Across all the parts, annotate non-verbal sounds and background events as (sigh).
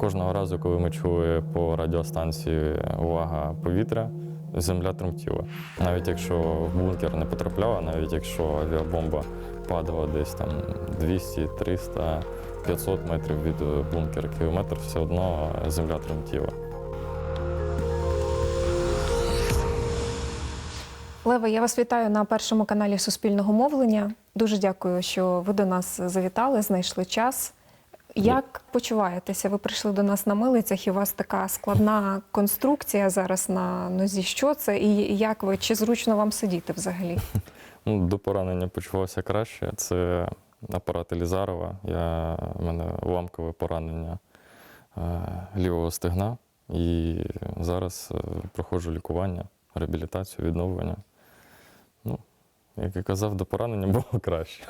Кожного разу, коли ми чули по радіостанції увага повітря, земля тремтіла. Навіть якщо в бункер не потрапляла, навіть якщо авіабомба падала десь там 200, 300, 500 метрів від бункера, кілометр, все одно земля тремтіла. Лева, я вас вітаю на першому каналі Суспільного мовлення. Дуже дякую, що ви до нас завітали, знайшли час. Як почуваєтеся? Ви прийшли до нас на милицях, і у вас така складна конструкція зараз на нозі. Що це? І як ви? Чи зручно вам сидіти взагалі? (laughs) Ну, до поранення почувався краще. Це апарат Елізарова. Я, у мене уламкове поранення е, лівого стегна. І зараз е, проходжу лікування, реабілітацію, відновлення. Ну, як я казав, до поранення (laughs) було краще.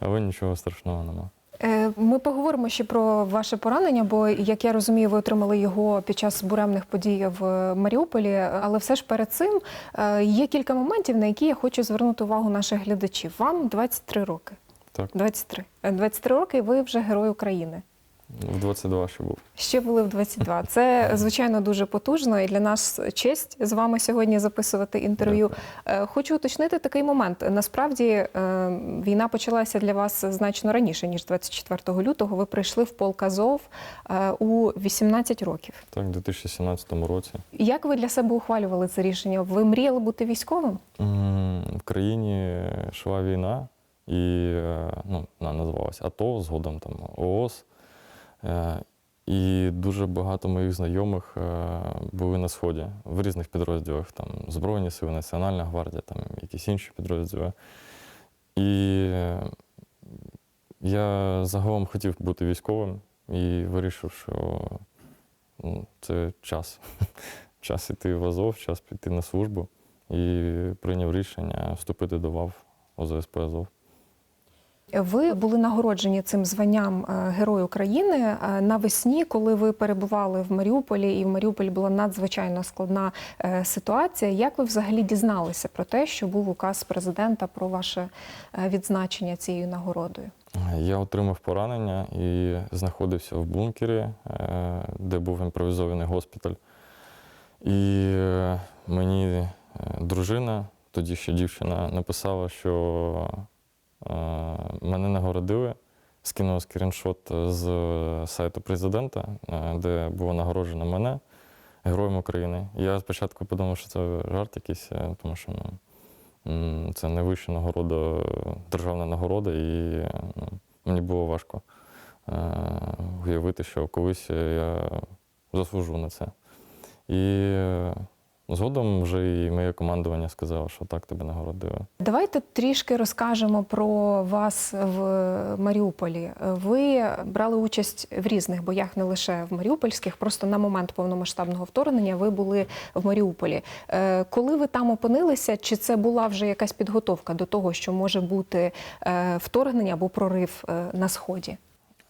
Але нічого страшного нема. Е, Ми поговоримо ще про ваше поранення, бо як я розумію, ви отримали його під час буремних подій в Маріуполі. Але все ж перед цим е, є кілька моментів, на які я хочу звернути увагу наших глядачів. Вам 23 роки. Так, 23. Е, 23 роки і ви вже герой України. В 22 ще був. Ще були в 22. Це звичайно дуже потужно і для нас честь з вами сьогодні записувати інтерв'ю. Е, Хочу уточнити такий момент. Насправді е, війна почалася для вас значно раніше ніж 24 лютого. Ви прийшли в полк Азов е, у 18 років. Так, у 2017 році. Як ви для себе ухвалювали це рішення? Ви мріяли бути військовим? В країні йшла війна, і ну, вона називалася АТО, згодом там ООС. Е, І дуже багато моїх знайомих е, були на сході в різних підрозділах, там Збройні сили, Національна гвардія, там якісь інші підрозділи. І е, я загалом хотів бути військовим і вирішив, що ну, це час. (laughs) Час іти в Азов, час піти на службу. І прийняв рішення вступити до ВАВ ОЗСП Азов. Ви були нагороджені цим званням е, Герой України е, навесні, коли ви перебували в Маріуполі, і в Маріуполі була надзвичайно складна е, ситуація. Як ви взагалі дізналися про те, що був указ президента про ваше відзначення цією нагородою? Я отримав поранення і знаходився в бункері, де був імпровізований госпіталь. І мені дружина, тоді ще дівчина, написала, що мене нагородили, скинула скріншот з сайту президента, е, де було нагороджено мене Героєм України. Я спочатку подумав, що це жарт якийсь, е, тому що ну, це найвища нагорода, державна нагорода, і е, ну, мені було важко е, уявити, що колись я заслужу на це. І е, згодом вже і моє командування сказало, що так тебе нагородили. Давайте трішки розкажемо про вас в Маріуполі. Ви брали участь в різних боях, не лише в Маріупольських. Просто на момент повномасштабного вторгнення ви були в Маріуполі. Е, Коли ви там опинилися, чи це була вже якась підготовка до того, що може бути е, вторгнення або прорив е, на сході?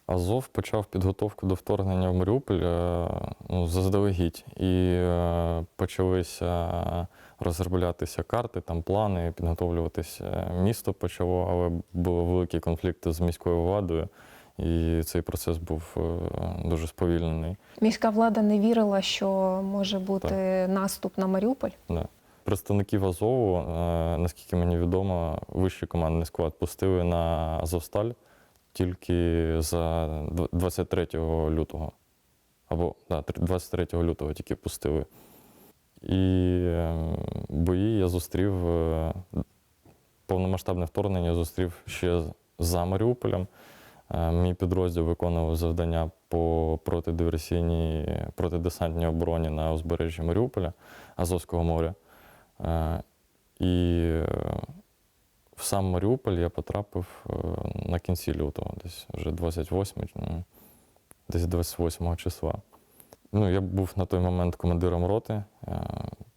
Азов почав підготовку до вторгнення в Маріуполь е, ну, заздалегідь. І е, почалися розроблятися карти, там плани, підготовлюватися. Місто почало, але були великі конфлікти з міською владою, і цей процес був е, дуже сповільнений. Міська влада не вірила, що може бути наступ на Маріуполь. Да. Представників Азову, е, наскільки мені відомо, вищий командний склад пустили на Азовсталь тільки за 23 лютого. Або да, 23 лютого тільки пустили. І е, бої я зустрів, е, повномасштабне вторгнення зустрів ще за Маріуполем. Е, Мій підрозділ виконував завдання по протидиверсійній, протидесантній обороні на узбережжі Маріуполя, Азовського моря. Е, І в сам Маріуполь я потрапив е, на кінці лютого, десь вже 28, м, десь 28 числа. Ну, я був на той момент командиром роти. е,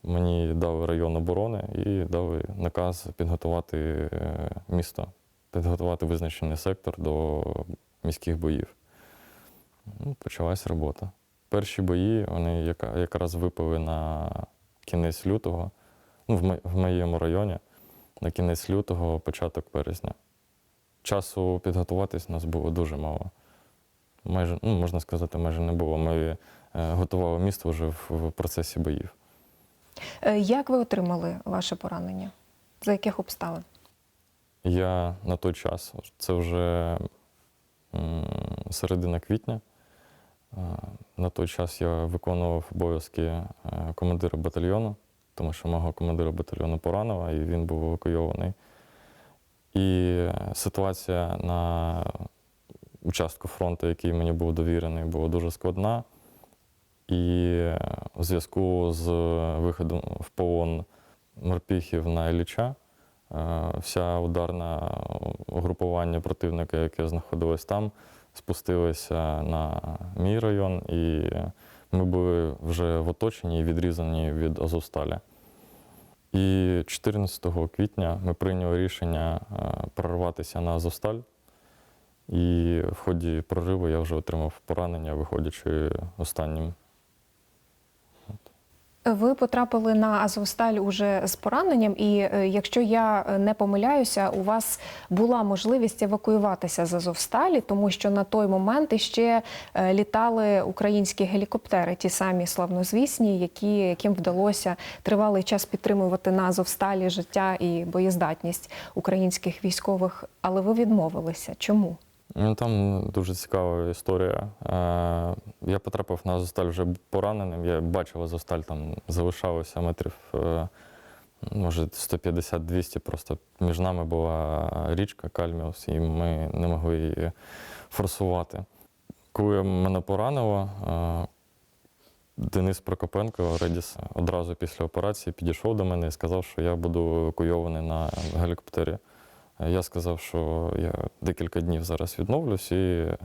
Мені дали район оборони і дали наказ підготувати е, місто, підготувати визначений сектор до міських боїв. Ну, почалась робота. Перші бої вони якраз випали на кінець лютого, ну, в моєму районі, на кінець лютого, початок березня. Часу підготуватись у нас було дуже мало. майже, ну, можна сказати, майже не було. Ми е, готували місто вже в, процесі боїв. Е, Як ви отримали ваше поранення? За яких обставин? Я на той час, це вже середина квітня. е, На той час я виконував обов'язки командира батальйону, тому що мого командира батальйону поранило, і він був евакуйований. І ситуація на участку фронту, який мені був довірений, була дуже складна. І у зв'язку з виходом в полон морпіхів на Ілліча, Е, Вся ударна угрупування противника, яке знаходилось там, спустилося на мій район, і ми були вже в оточенні і відрізані від Азовсталі. І 14 квітня ми прийняли рішення е, прорватися на Азовсталь. І в ході прориву я вже отримав поранення, виходячи останнім Ви потрапили на Азовсталь уже з пораненням, і е, якщо я е, не помиляюся, у вас була можливість евакуюватися з Азовсталі, тому що на той момент іще е, літали українські гелікоптери, ті самі славнозвісні, які, яким вдалося тривалий час підтримувати на Азовсталі життя і боєздатність українських військових. Але ви відмовилися. Чому? Ну, там дуже цікава історія. Е, Я потрапив на Азовсталь вже пораненим. Я бачив Азовсталь, там залишалося метрів, е, може, 150-200. Просто між нами була річка Кальміус, і ми не могли її форсувати. Коли мене поранило, е, Денис Прокопенко, Редіс, одразу після операції підійшов до мене і сказав, що я буду евакуйований на гелікоптері. Я сказав, що я декілька днів зараз відновлюсь і е,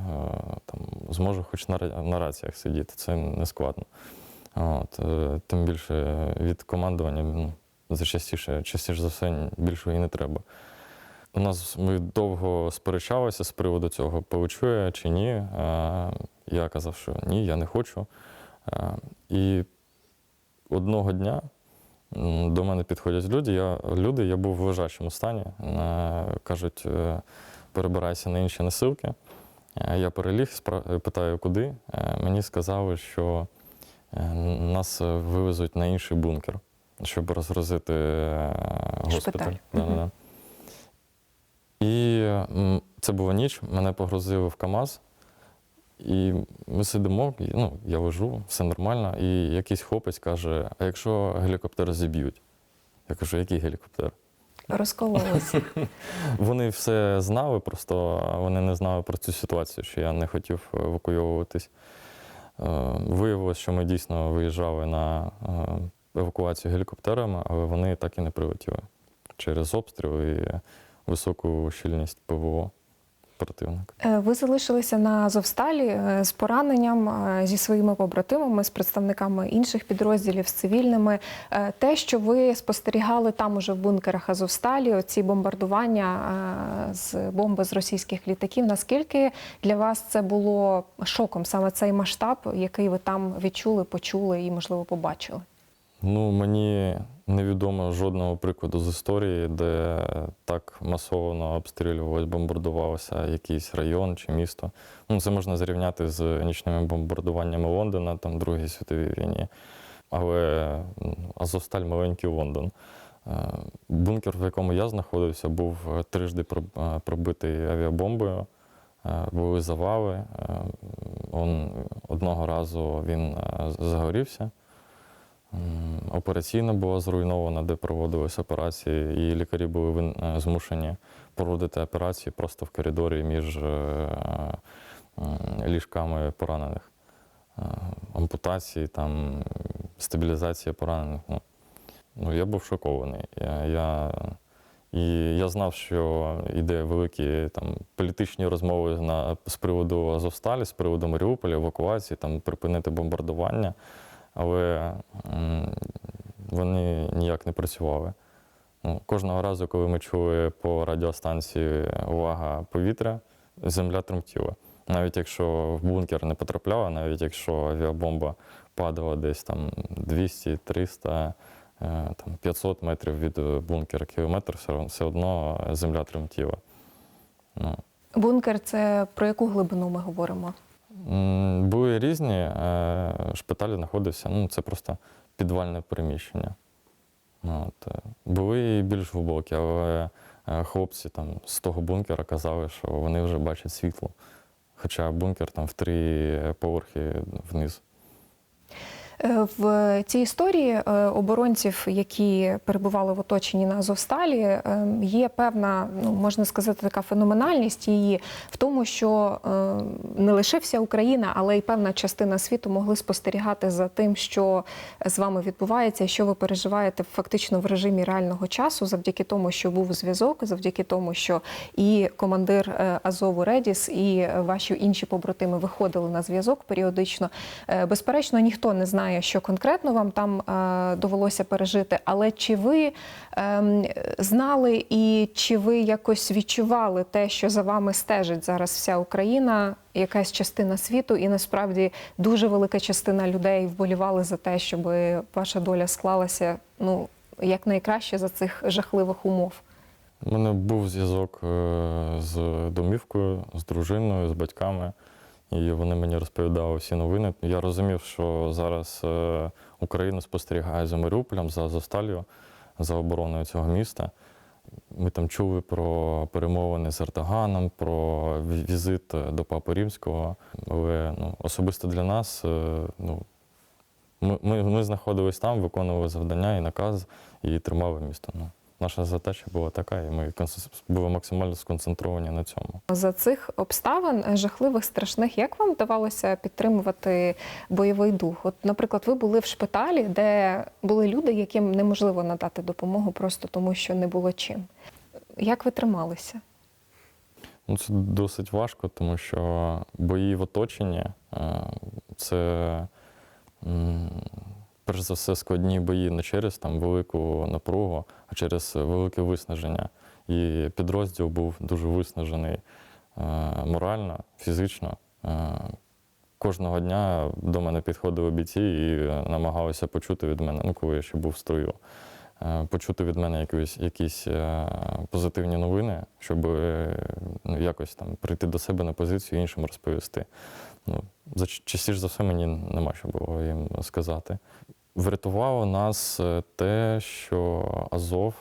там, зможу хоч на, раціях сидіти. Це не складно. От, е, тим більше від командування ну, за частіше, частіше за все, більшого і не треба. У нас ми довго сперечалися з приводу цього, полечу чи ні. Е, Я казав, що ні, я не хочу. І одного дня До мене підходять люди. Я, люди, я був в лежачому стані. Е, Кажуть, е, перебирайся на інші носилки. Е, Я переліг, спра- питаю, куди. Мені сказали, що нас вивезуть на інший бункер, щоб розгрузити госпіталь. Да-да-да. І це була ніч, мене погрузили в КАМАЗ. І ми сидимо, і, ну, я лежу, все нормально. І якийсь хлопець каже: а якщо гелікоптер зіб'ють? Я кажу, який гелікоптер? Розкололися. (laughs) Вони все знали, просто вони не знали про цю ситуацію, що я не хотів евакуйовуватись. Е, Виявилось, що ми дійсно виїжджали на е, евакуацію гелікоптерами, але вони так і не прилетіли через обстріл і високу щільність ПВО противника. Е, Ви залишилися на Азовсталі е, з пораненням е, зі своїми побратимами, з представниками інших підрозділів, з цивільними. Те, що ви спостерігали там уже в бункерах Азовсталі, оці бомбардування з бомби з російських літаків. Наскільки для вас це було шоком, саме цей масштаб, який ви там відчули, почули і, можливо, побачили? Ну, мені невідомо жодного прикладу з історії, де так масово обстрілювалося, бомбардувалося якийсь район чи місто. Ну, це можна зрівняти з нічними бомбардуваннями Лондона, там Другій світовій війні. Але Азовсталь маленький Лондон. Е, Бункер, в якому я знаходився, був трижди е, пробитий авіабомбою. Е, Були завали. Он, одного разу він загорівся. Операційна була зруйнована, де проводились операції, і лікарі були е, змушені проводити операції просто в коридорі між е, ліжками поранених. Е, Ампутації, там, стабілізація поранених. Ну, ну, я був шокований. Я, я, і я знав, що йде великі там, політичні розмови на, з приводу Азовсталі, з приводу Маріуполя, евакуації, там, припинити бомбардування але вони ніяк не працювали. Ну, кожного разу, коли ми чули по радіостанції увага повітря, земля тремтіла. Навіть якщо в бункер не потрапляла, навіть якщо авіабомба падала десь там 200, 300, е, там 500 метрів від е, бункера, кілометр, все одно земля тремтіла. Ну, Бункер це про яку глибину ми говоримо? Були різні. е, Шпиталь знаходився, ну, це просто підвальне приміщення. От. е, Були і більш глибокі, але е, хлопці там з того бункера казали, що вони вже бачать світло. Хоча бункер там в три поверхи вниз. Е, В цій історії е, оборонців, які перебували в оточенні на Азовсталі, е, є певна, ну можна сказати, така феноменальність її в тому, що не лише вся Україна, але й певна частина світу могли спостерігати за тим, що з вами відбувається, що ви переживаєте фактично в режимі реального часу, завдяки тому, що був зв'язок, завдяки тому, що і командир Азову Редіс, і ваші інші побратими виходили на зв'язок періодично. Безперечно, ніхто не знає, що конкретно вам там е, довелося пережити, але чи ви ем, знали і чи ви якось відчували те, що за вами стежить зараз вся Україна, якась частина світу, і насправді дуже велика частина людей вболівали за те, щоб ваша доля склалася ну якнайкраще за цих жахливих умов? У мене був зв'язок е, з домівкою, з дружиною, з батьками, і вони мені розповідали всі новини. Я розумів, що зараз е, Україна спостерігає за Маріуполем, за Зосталью, за обороною цього міста. Ми там чули про перемовини з Ердоганом, про візит е, до Папи Римського. Але ну, особисто для нас е, ну, ми, ми, ми знаходились там, виконували завдання і наказ, і тримали місто. Ну, наша задача була така, і ми були максимально сконцентровані на цьому. За цих обставин е, жахливих, страшних, як вам вдавалося підтримувати бойовий дух? От, наприклад, ви були в шпиталі, де були люди, яким неможливо надати допомогу просто тому, що не було чим. Як ви трималися? Ну, це досить важко, тому що бої в оточенні е, це перш за все складні бої не через там, велику напругу, а через велике виснаження. І підрозділ був дуже виснажений е, морально, фізично. Е, Кожного дня до мене підходили бійці і намагалися почути від мене, ну коли я ще був в строю, е, почути від мене якісь, якісь позитивні новини, щоб ну, якось там прийти до себе на позицію іншим розповісти. Ну, частіше за все мені нема що було їм сказати. Врятувало нас е, те, що Азов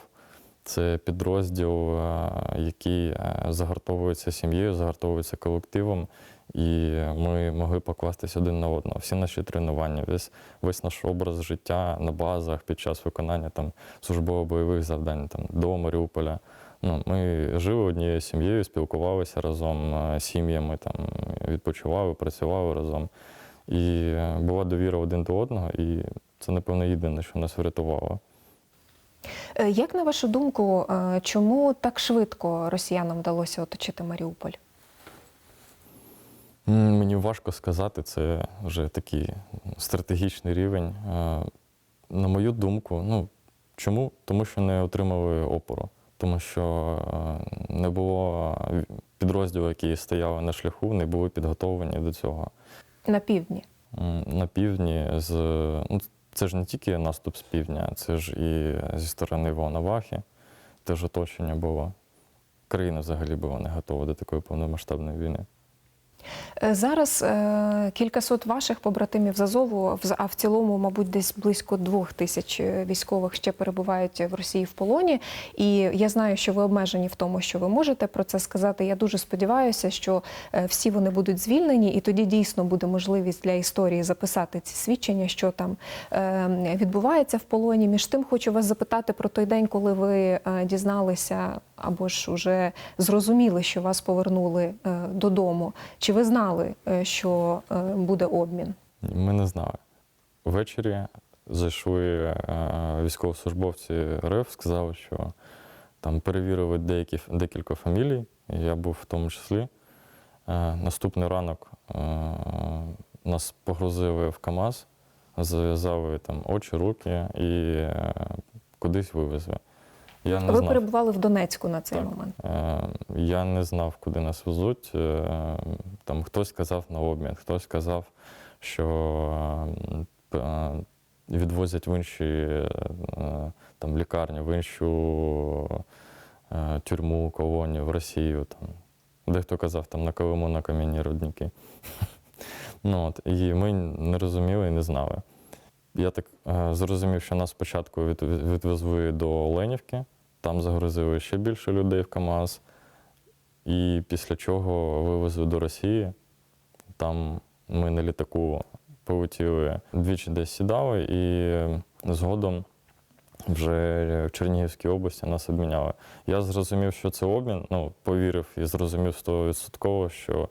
це підрозділ, е, який е, загартовується сім'єю, загартовується колективом, і ми могли покластись один на одного. Всі наші тренування, весь, весь наш образ життя на базах під час виконання там, службово-бойових завдань там, до Маріуполя. Ну, ми жили однією сім'єю, спілкувалися разом, е, сім'ями, там, відпочивали, працювали разом. І була довіра один до одного, і це, напевно, єдине, що нас врятувало. Е, Як на вашу думку, е, чому так швидко росіянам вдалося оточити Маріуполь? Мені важко сказати, це вже такий стратегічний рівень. Е, На мою думку, ну чому? Тому що не отримали опору, тому що не було підрозділів, які стояли на шляху, не були підготовлені до цього. На півдні. На півдні з ну, це ж не тільки наступ з півдня, це ж і зі сторони Волновахи, теж оточення було. Країна взагалі була не готова до такої повномасштабної війни. Е, Зараз е, кількасот ваших побратимів з Азову, а в цілому, мабуть, десь близько двох тисяч е, військових ще перебувають в Росії в полоні. І я знаю, що ви обмежені в тому, що ви можете про це сказати. Я дуже сподіваюся, що всі вони будуть звільнені, і тоді дійсно буде можливість для історії записати ці свідчення, що там відбувається в полоні. Між тим, хочу вас запитати про той день, коли ви дізналися або ж уже зрозуміли, що вас повернули е, додому. Чи ви знали, е, що е, буде обмін? Ми не знали. Ввечері зайшли військовослужбовці РФ, сказали, що там перевірили деякі, декілька фамілій, я був в тому числі. Наступний ранок нас погрузили в КАМАЗ, зав'язали там очі, руки і кудись вивезли. Я не ви знав. перебували в Донецьку на цей Так. момент. Е, Я не знав, куди нас везуть. Е, Там хтось сказав на обмін, хтось сказав, що е, відвозять в інші е, там, лікарні, в іншу е, тюрму, колонію, в Росію. Там. Дехто казав там на Колиму, на кам'яні рудники. (laughs) Ну, от, і ми не розуміли і не знали. Я так е, зрозумів, що нас спочатку від, відвезли до Оленівки, там загрузили ще більше людей в КАМАЗ, і після чого вивезли до Росії. Там ми на літаку полетіли, двічі десь сідали, і згодом вже в Чернігівській області нас обміняли. Я зрозумів, що це обмін, ну, повірив і зрозумів стовідсотково, що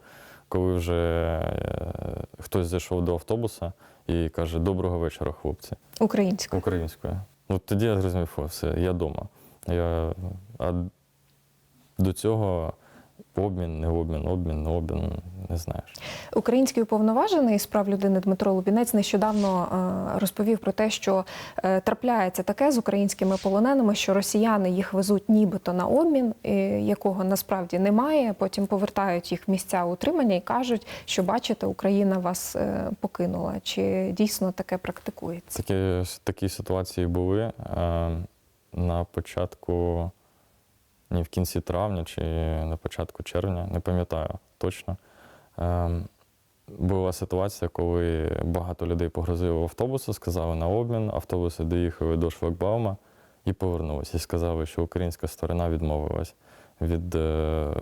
коли вже е, хтось зайшов до автобуса і каже Доброго вечора, хлопці, Українською. українською. Ну тоді я зрозумів, о, все, я вдома. Я, а до цього обмін, не обмін, обмін, не обмін, не знаєш. Український уповноважений з прав людини Дмитро Лубінець нещодавно е, розповів про те, що е, трапляється таке з українськими полоненими, що росіяни їх везуть нібито на обмін, якого насправді немає. Потім повертають їх в місця утримання і кажуть, що бачите, Україна вас е, покинула. Чи дійсно таке практикується? Такі, такі ситуації були на початку, ні в кінці травня чи на початку червня, не пам'ятаю точно. Е, була ситуація, коли багато людей погрузили в автобуси, сказали на обмін, автобуси доїхали до шлагбаума і повернулися. І сказали, що українська сторона відмовилась від е,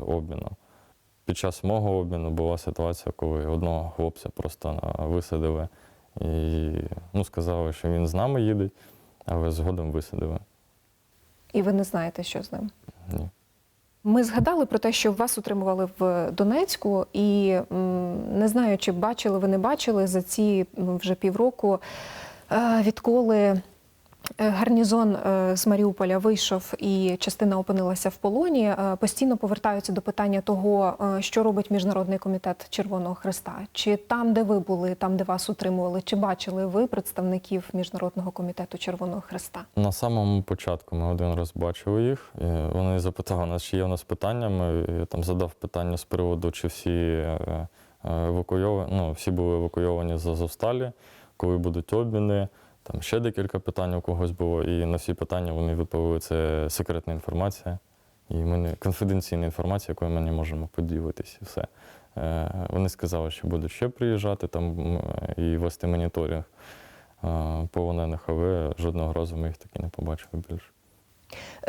обміну. Під час мого обміну була ситуація, коли одного хлопця просто висадили і ну, сказали, що він з нами їде, але згодом висадили. І ви не знаєте, що з ним? Ні. Ми згадали про те, що вас утримували в Донецьку, і не знаю, чи бачили ви не бачили за ці вже півроку, е, відколи гарнізон е, з Маріуполя вийшов і частина опинилася в полоні. е, Постійно повертаються до питання того, е, що робить міжнародний комітет Червоного Христа. Чи там, де ви були, там, де вас утримували, чи бачили ви представників міжнародного комітету Червоного Христа? На самому початку ми один раз бачили їх. і Вони запитали нас, чи є в нас питання. Ми я там задав питання з приводу, чи всі е, е, евакуйовані, ну, всі були евакуйовані з Азовсталі, коли будуть обміни. Там ще декілька питань у когось було, і на всі питання вони відповіли, це секретна інформація. І ми конфіденційна інформація, якою ми не можемо поділитися. Все. Е, Вони сказали, що будуть ще приїжджати там і вести моніторинг е, полонених, але жодного разу ми їх таки не побачили більше.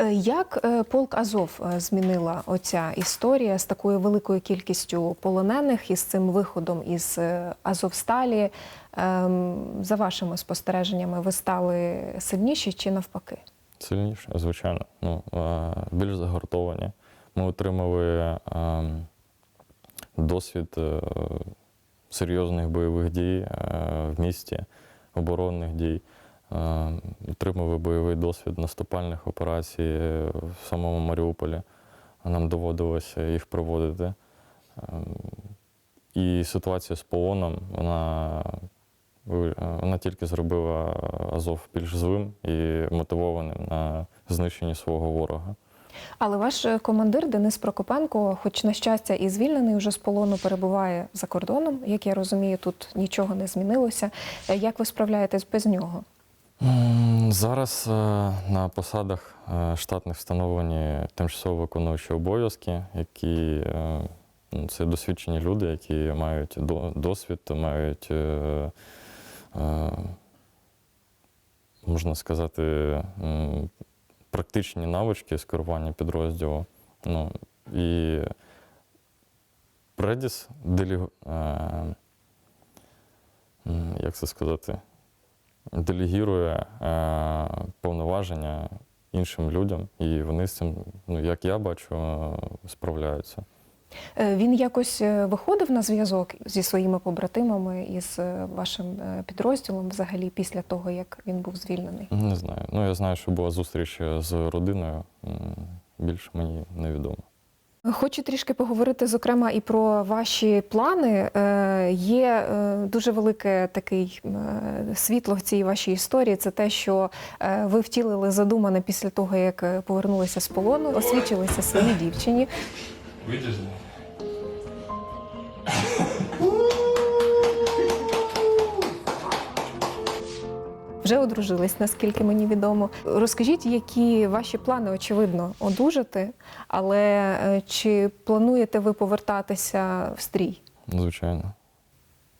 Е, Як е, полк Азов е, змінила оця історія з такою великою кількістю полонених і з цим виходом із Азовсталі? Ем, За вашими спостереженнями, ви стали сильніші чи навпаки? Сильніше, звичайно. Ну, більш загартовані. Ми отримали е, досвід серйозних бойових дій в місті, оборонних дій. Е, Отримали бойовий досвід наступальних операцій в самому Маріуполі. Нам доводилося їх проводити. Е, І ситуація з полоном, вона, е, вона тільки зробила Азов більш злим і мотивованим на знищення свого ворога. Але ваш е, командир Денис Прокопенко, хоч на щастя, і звільнений вже з полону, перебуває за кордоном. Як я розумію, тут нічого не змінилося. Як ви справляєтесь без нього? Зараз е, на посадах е, штатних встановлені тимчасово виконуючі обов'язки, які е, ну, це досвідчені люди, які мають до- досвід, мають, можна сказати, практичні навички з керування підрозділу. Ну, і Предіс делі... як це сказати? Делегірує е, повноваження іншим людям, і вони з цим, ну як я бачу, е, справляються. Е, Він якось е, виходив на зв'язок зі своїми побратимами і з вашим підрозділом взагалі після того, як він був звільнений. Не знаю. Ну я знаю, що була зустріч з родиною. Більше мені невідомо. Хочу трішки поговорити, зокрема, і про ваші плани. Е, Є е, дуже велике такий е, світло в цій вашій історії. Це те, що ви втілили задумане після того, як повернулися з полону, освічилися своїй дівчині. Видиш? Вже одружились, наскільки мені відомо. Розкажіть, які ваші плани, очевидно, одужати, але е, чи плануєте ви повертатися в стрій? Звичайно.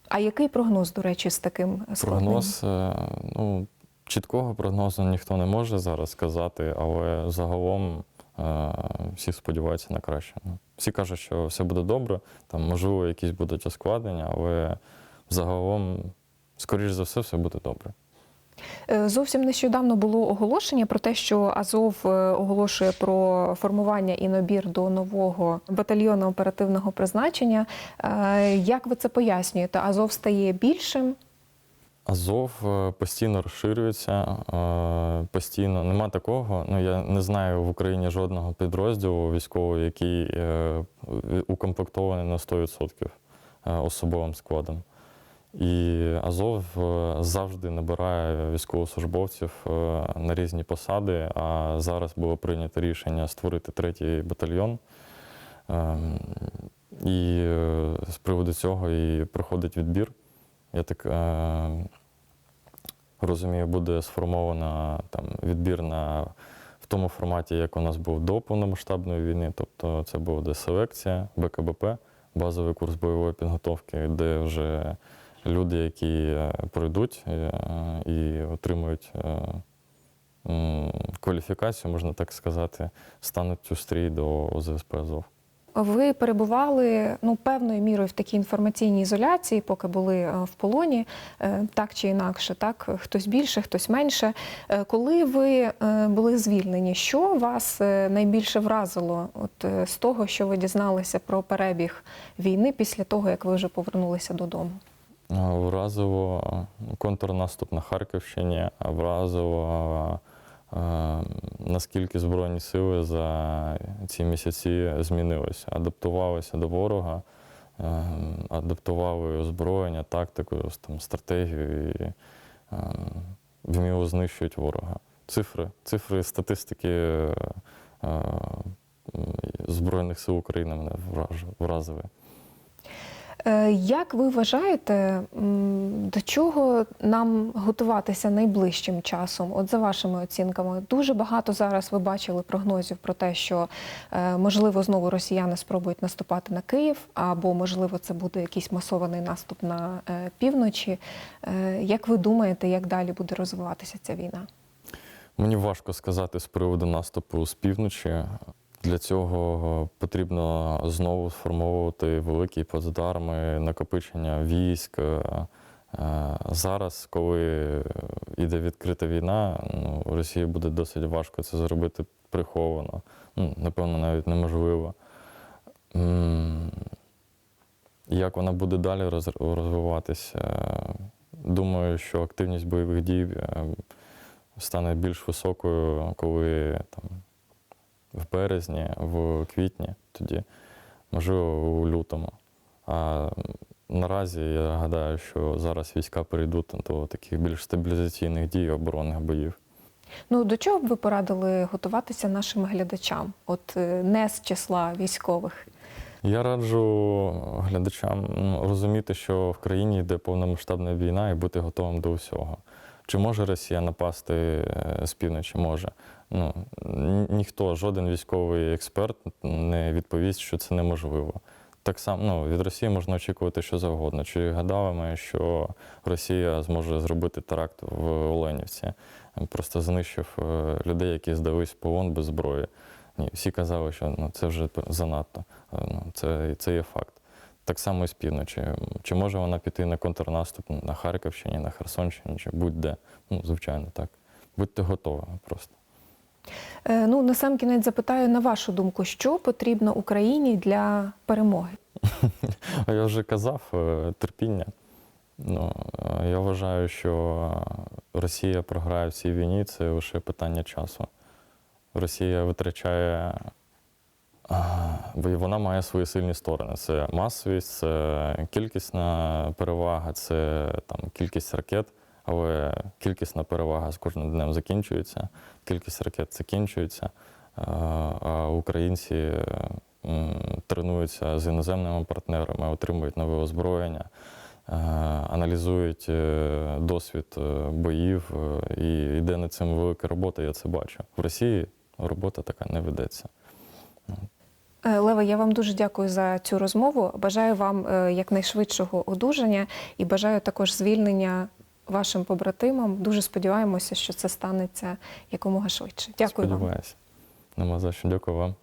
А який прогноз, до речі, з таким складним? Прогноз, е, ну, чіткого прогнозу ніхто не може зараз сказати, але загалом е, всі сподіваються на краще. Ну, Всі кажуть, що все буде добре, там, можливо, якісь будуть ускладнення, але загалом, скоріш за все, все буде добре. Е, Зовсім нещодавно було оголошення про те, що Азов е, оголошує про формування і набір до нового батальйону оперативного призначення. Е, Як ви це пояснюєте? Азов стає більшим? Азов постійно розширюється, постійно нема такого. Ну я не знаю в Україні жодного підрозділу військового, який укомплектований на 100% е, особовим складом. І Азов е, завжди набирає військовослужбовців е, на різні посади. А зараз було прийнято рішення створити третій батальйон. Ем, І е, з приводу цього і проходить відбір. Я так розумію, буде сформовано там відбір на, в тому форматі, як у нас був до повномасштабної війни. Тобто це буде селекція, БКБП, базовий курс бойової підготовки, де вже люди, які е, пройдуть е, і отримують е, кваліфікацію, можна так сказати, стануть у стрій до ОЗСП Азов. Ви перебували ну певною мірою в такій інформаційній ізоляції, поки були в полоні, так чи інакше, так хтось більше, хтось менше. Коли ви були звільнені, що вас найбільше вразило от з того, що ви дізналися про перебіг війни після того, як ви вже повернулися додому? Е, Вразило контрнаступ на Харківщині, вразило, е, наскільки Збройні сили за ці місяці змінилися, адаптувалися до ворога, е, адаптували озброєння, тактику, там, стратегію і е, вміло знищують ворога. Цифри, цифри статистики е, е, Збройних сил України мене вразили. Е, Як ви вважаєте, до чого нам готуватися найближчим часом? От за вашими оцінками, дуже багато зараз ви бачили прогнозів про те, що е, можливо знову росіяни спробують наступати на Київ, або можливо це буде якийсь масований наступ на е, півночі. Як ви думаєте, як далі буде розвиватися ця війна? Мені важко сказати з приводу наступу з півночі. Для цього потрібно знову сформовувати великі плацдарми, накопичення військ. Е, е, Зараз, коли йде відкрита війна, ну, Росії буде досить важко це зробити приховано. Ну, напевно, навіть неможливо. Як вона буде далі розвиватися? Думаю, що активність бойових дій е, стане більш високою, коли там, в березні, в квітні, тоді, можливо, у лютому. А наразі я гадаю, що зараз війська перейдуть до таких більш стабілізаційних дій, оборонних боїв. Ну до чого б ви порадили готуватися нашим глядачам? От е, не з числа військових. Я раджу глядачам розуміти, що в країні йде повномасштабна війна і бути готовим до всього. Чи може Росія напасти е, з півночі? Може. Ну, ніхто, жоден військовий експерт не відповість, що це неможливо. Так само ну, від Росії можна очікувати що завгодно. Чи гадали ми, що Росія зможе зробити теракт в Оленівці, просто знищив е, людей, які здались в полон без зброї. Ні, всі казали, що ну, це вже занадто. Е, Ну, це, це є факт. Так само і з півночі. Чи може вона піти на контрнаступ на Харківщині, на Херсонщині, чи будь-де? Ну, звичайно, так. Будьте готові просто. Е, Ну, на сам кінець запитаю на вашу думку, що потрібно Україні для перемоги? (laughs) Я вже казав, е, терпіння. Ну, е, я вважаю, що Росія програє в цій війні це лише питання часу. Росія витрачає, вона має свої сильні сторони. Це масовість, це кількісна перевага, це там, кількість ракет, але кількісна перевага з кожним днем закінчується, кількість ракет закінчується, а, а українці тренуються з іноземними партнерами, отримують нове озброєння, е, аналізують е, досвід е, боїв, е, і йде над цим велика робота, я це бачу. В Росії робота така не ведеться. Е, Лева, я вам дуже дякую за цю розмову. Бажаю вам е, якнайшвидшого одужання і бажаю також звільнення вашим побратимам. Дуже сподіваємося, що це станеться якомога швидше. Дякую. Сподіваюся. Нема за що. Дякую вам.